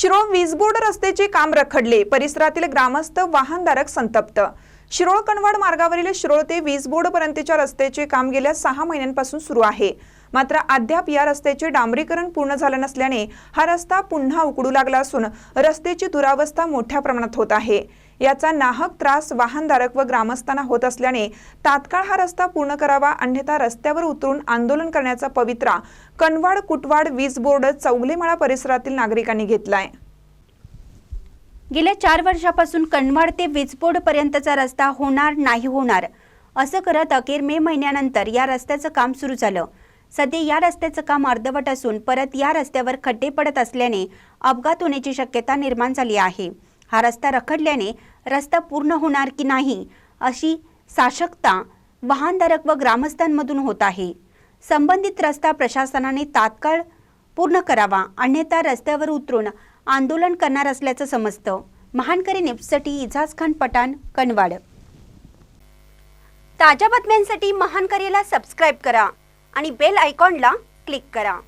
शिरोळ वीजबोर्ड रस्त्याचे काम रखडले. परिसरातील ग्रामस्थ वाहनधारक संतप्त. शिरोळ कणवाड मार्गावरील शिरोळ ते वीजबोर्ड पर्यंतच्या रस्त्याचे काम गेल्या सहा महिन्यांपासून सुरू आहे. मात्र अद्याप या रस्त्याचे डांबरीकरण पूर्ण झालं नसल्याने हा रस्ता पुन्हा उकडू लागला असून रस्त्याची दुरावस्था मोठ्या प्रमाणात होत आहे. याचा नाहक त्रास वाहनधारक व ग्रामस्थांना होत असल्याने तात्काळ हा रस्ता पूर्ण करावा अन्यथा रस्त्यावर उतरून आंदोलन करण्याचा पवित्रा कनवाड कुटवाड वीज बोर्ड चौगलेमाळा परिसरातील नागरिकांनी घेतलाय. गेल्या चार वर्षापासून कणवाड ते वीजबोर्ड पर्यंतचा रस्ता होणार नाही होणार असं करत अखेर मे महिन्यानंतर या रस्त्याचं काम सुरू झालं. सध्या या रस्त्याचं काम अर्धवट असून परत या रस्त्यावर खड्डे पडत असल्याने अपघात होण्याची शक्यता निर्माण झाली आहे. हा रस्ता रखडल्याने रस्ता पूर्ण होणार की नाही अशी साशकता वाहनधारक व ग्रामस्थांमधून होत आहे. संबंधित रस्ता प्रशासनाने तात्काळ पूर्ण करावा अन्यथा रस्त्यावर उतरून आंदोलन करणार असल्याचं समजतं. महानकरी नेप्ससाठी इजाज खान पठाण कनवाड. ताज्या बातम्यांसाठी महानकरीला सबस्क्राईब करा आणि बेल आयकॉनला क्लिक करा.